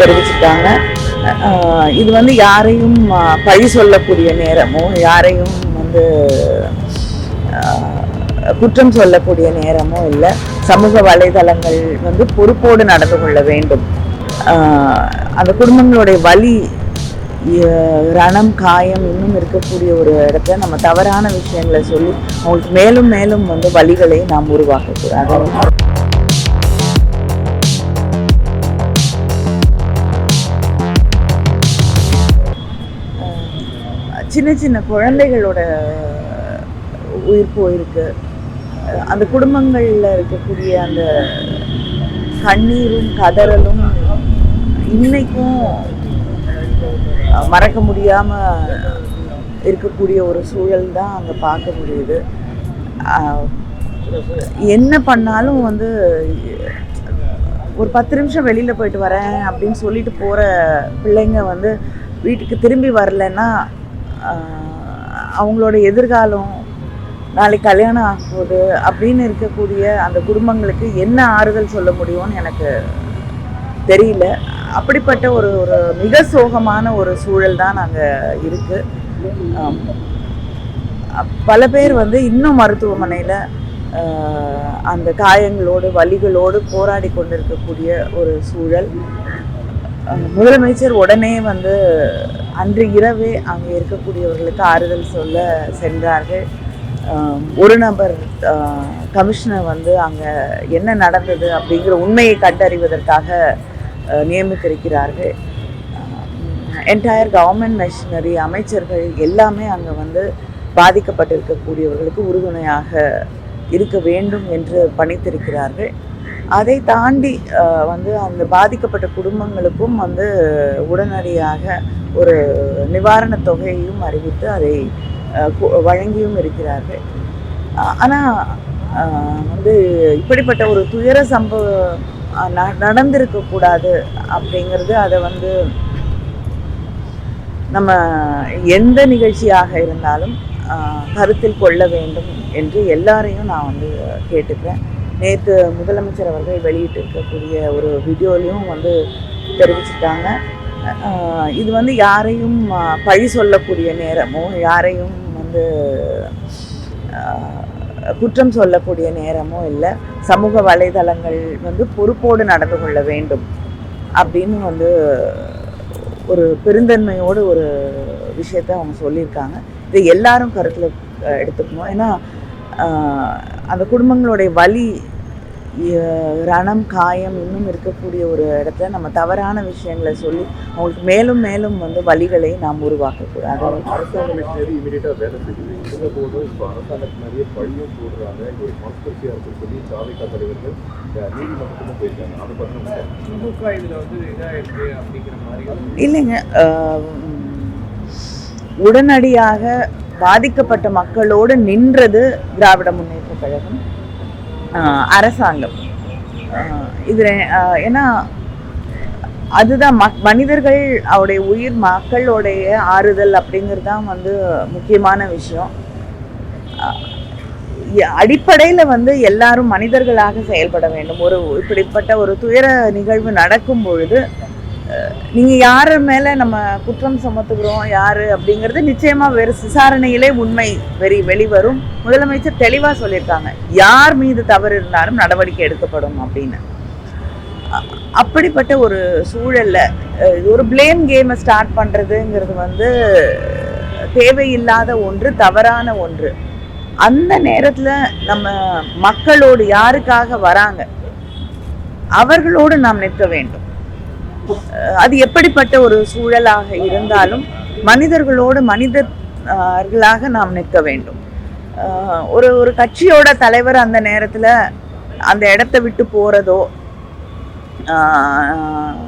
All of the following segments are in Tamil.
தெரிவிச்சிருக்காங்க இது வந்து யாரையும் பழி சொல்லக்கூடிய நேரமோ யாரையும் வந்து குற்றம் சொல்லக்கூடிய நேரமோ இல்லை. சமூக வலைதளங்கள் வந்து பொறுப்போடு நடந்து கொள்ள வேண்டும். அந்த குடும்பங்களுடைய வலி ரணம் காயம் இன்னும் இருக்கக்கூடிய ஒரு இடத்துல நம்ம தவறான விஷயங்களை சொல்லி அவங்களுக்கு மேலும் மேலும் வந்து வழிகளை நாம் உருவாக்கக்கூடாது. சின்ன சின்ன குழந்தைகளோட உயிர் போயிருக்கு. அந்த குடும்பங்களில் இருக்கக்கூடிய அந்த கண்ணீரும் கதறலும் இன்னைக்கும் மறக்க முடியாம இருக்கக்கூடிய ஒரு சூழல் தான் அங்கே பார்க்க முடியுது. என்ன பண்ணாலும் வந்து ஒரு பத்து நிமிஷம் வெளியில் போயிட்டு வரேன் அப்படின்னு சொல்லிட்டு போகிற பிள்ளைங்க வந்து வீட்டுக்கு திரும்பி வரலைன்னா அவங்களோட எதிர்காலம் நாளைக்கு கல்யாணம் ஆகும்போது அப்படின்னு இருக்கக்கூடிய அந்த குடும்பங்களுக்கு என்ன ஆறுதல் சொல்ல முடியும்னு எனக்கு தெரியல. அப்படிப்பட்ட ஒரு ஒரு மிக சோகமான ஒரு சூழல் தான் அங்கே இருக்குது பல பேர் வந்து இன்னும் மருத்துவமனையில் அந்த காயங்களோடு வலிகளோடு போராடி கொண்டிருக்கக்கூடிய ஒரு சூழல். முதலமைச்சர் உடனே வந்து அன்று இரவே அங்கே இருக்கக்கூடியவர்களுக்கு ஆறுதல் சொல்ல சென்றார்கள். ஒரு நபர் கமிஷனர் வந்து அங்கே என்ன நடந்தது அப்படிங்கிற உண்மையை கண்டறிவதற்காக நியமித்திருக்கிறார்கள். என்டையர் கவர்மெண்ட் மெஷினரி அமைச்சர்கள் எல்லாமே அங்கே வந்து பாதிக்கப்பட்டிருக்கக்கூடியவர்களுக்கு உறுதுணையாக இருக்க வேண்டும் என்று பணித்திருக்கிறார்கள். அதை தாண்டி அஹ், வந்து அந்த பாதிக்கப்பட்ட குடும்பங்களுக்கும் வந்து உடனடியாக ஒரு நிவாரணத் தொகையையும் அறிவித்து அதை வழங்கியும் இருக்கிறார்கள். ஆனால் வந்து இப்படிப்பட்ட ஒரு துயர சம்பவம் நடந்திருக்கக்கூடாது அப்படிங்கிறது அதை வந்து நம்ம எந்த நிகழ்ச்சியாக இருந்தாலும் கருத்தில் கொள்ள வேண்டும் என்று எல்லாரையும் நான் வந்து கேட்டுக்கிறேன். நேற்று முதலமைச்சர் அவர்கள் வெளியிட்டிருக்கக்கூடிய ஒரு வீடியோலையும் வந்து தெரிவிச்சிருக்காங்க. இது வந்து யாரையும் பழி சொல்லக்கூடிய நேரமோ யாரையும் வந்து குற்றம் சொல்லக்கூடிய நேரமோ இல்லை. சமூக வலைதளங்கள் வந்து பொறுப்போடு நடந்து கொள்ள வேண்டும் அப்படின்னு வந்து ஒரு பெருந்தன்மையோடு ஒரு விஷயத்த அவங்க சொல்லியிருக்காங்க. இதை எல்லாரும் கருத்தில் எடுத்துக்கணும். ஏன்னா அந்த குடும்பங்களுடைய வலி ரணம் காயம் இன்னும் இருக்கக்கூடிய ஒரு இடத்துல நம்ம தவறான விஷயங்களை சொல்லி அவங்களுக்கு மேலும் மேலும் வந்து வலிகளை நாம் உருவாக்கக்கூடாது. இல்லைங்க உடனடியாக பாதிக்கப்பட்ட மக்களோடு நின்றது திராவிட முன்னேற்ற கழகம். அரசாங்கம். இது ஏன்னா அதுதான் மக் மனிதர்கள் அவருடைய உயிர் மக்களுடைய ஆறுதல் அப்படிங்கிறது தான் வந்து முக்கியமான விஷயம். அடிப்படையில் வந்து எல்லாரும் மனிதர்களாக செயல்பட வேண்டும். ஒரு இப்படிப்பட்ட ஒரு துயர நிகழ்வு நடக்கும் பொழுது நீங்கள் நீங்க யார் மேல நம்ம குற்றம் சுமத்துகிறோம் யாரு அப்படிங்கிறது நிச்சயமா வேறு விசாரணையிலே உண்மை வெறி வெளிவரும். முதலமைச்சர் தெளிவா சொல்லியிருக்காங்க. யார் மீது தவறு இருந்தாலும் நடவடிக்கை எடுக்கப்படும் அப்படின்னு. அப்படிப்பட்ட ஒரு சூழல்ல ஒரு பிளேம் கேமை ஸ்டார்ட் பண்றதுங்கிறது வந்து தேவையில்லாத ஒன்று தவறான ஒன்று. அந்த நேரத்துல நம்ம மக்களோடு யாருக்காக வராங்க? அவர்களோடு நாம் நிற்க வேண்டும். அது எப்படிப்பட்ட ஒரு சூழலாக இருந்தாலும் மனிதர்களோடு மனிதர்களாக நாம் நிற்க வேண்டும். ஒரு ஒரு கட்சியோட தலைவர் அந்த நேரத்துல அந்த இடத்த விட்டு போறதோ ஆஹ்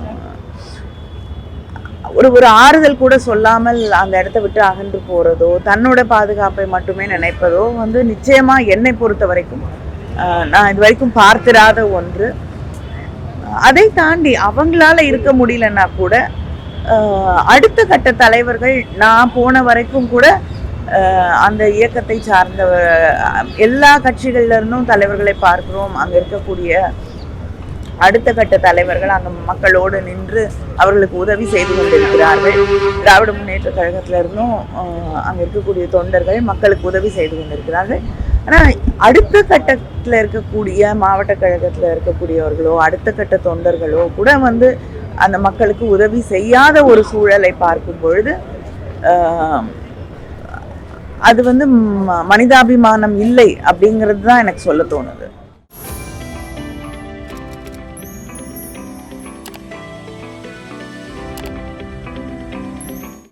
ஒரு ஒரு ஆறுதல் கூட சொல்லாமல் அந்த இடத்த விட்டு அகன்று போறதோ தன்னோட பாதுகாப்பை மட்டுமே நினைப்பதோ வந்து நிச்சயமா என்னை பொறுத்த வரைக்கும் ஆஹ் நான் இது வரைக்கும் பார்த்திராத ஒன்று. அதை தாண்டி அவங்களால இருக்க முடியலன்னா கூட ஆஹ் அடுத்த கட்ட தலைவர்கள் நான் போன வரைக்கும் கூட ஆஹ் அந்த இயக்கத்தை சார்ந்த எல்லா கட்சிகள்ல இருந்தும் தலைவர்களை பார்க்கிறோம். அங்க இருக்கக்கூடிய அடுத்த கட்ட தலைவர்கள் அந்த மக்களோடு நின்று அவர்களுக்கு உதவி செய்து கொண்டிருக்கிறார்கள். திராவிட முன்னேற்ற கழகத்திலிருந்தும் அங்கே ஆஹ், அங்க இருக்கக்கூடிய தொண்டர்கள் மக்களுக்கு உதவி செய்து கொண்டிருக்கிறார்கள். ஆனால் அடுத்த கட்டத்தில் இருக்கக்கூடிய மாவட்ட கழகத்தில் இருக்கக்கூடியவர்களோ அடுத்த கட்ட தொண்டர்களோ கூட வந்து அந்த மக்களுக்கு உதவி செய்யாத ஒரு சூழலை பார்க்கும் பொழுது அது வந்து ம- மனிதாபிமானம் இல்லை அப்படிங்கிறது தான் எனக்கு சொல்ல தோணுது.